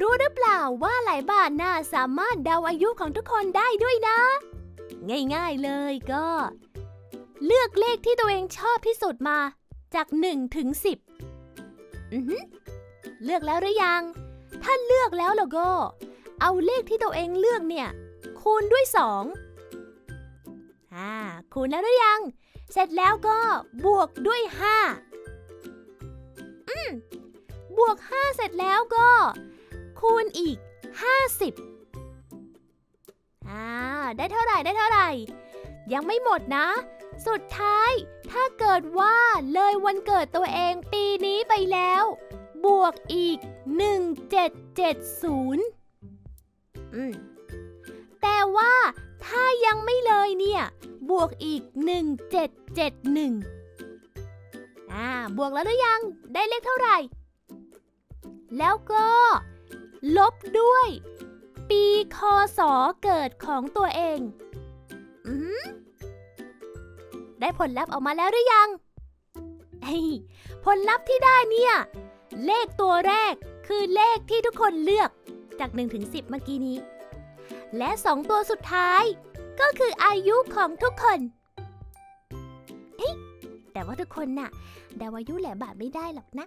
รู้หรือเปล่าว่าหลายบ้าทน่าสามารถเดาอายุของทุกคนได้ด้วยนะ ง่ายๆเลยก็ เลือกเลขที่ตัวเองชอบที่สุดมา จาก1ถึง10อือหือเลือกแล้วหรือยัง ถ้าเลือกแล้วล้วก็ เอาเลขที่ตัวเองเลือกเนี่ย คูณด้วย2อ่าคูณแล้วหรือยัง เสร็จแล้วก็บวกด้วย5อืมบวก 5 เสร็จแล้วก็ คูณอีก 50อ่าได้เท่าไหร่ได้เท่าไหร่ ยังไม่หมดนะ สุดท้ายถ้าเกิดว่าเลยวันเกิดตัวเองปีนี้ไปแล้ว บวกอีก 1770 อืมแต่ว่าถ้ายังไม่เลยเนี่ย บวกอีก 1771 อ่า บวกแล้วหรือยัง ได้เลขเท่าไหร่ แล้วก็ ลบด้วย ปีคศเกิดของตัวเอง อืได้ผลลัพธ์ออกมาแล้วหรือยังผลลัพธ์ที่ได้เนี่ย เลขตัวแรกคือเลขที่ทุกคนเลือกจาก 1 ถึง 10 เมื่อกี้นี้ และสองตัวสุดท้าย ก็คืออายุของทุกคนแต่ว่าทุกคนน่ะเดาอายุแหลบาทไม่ได้หรอกนะ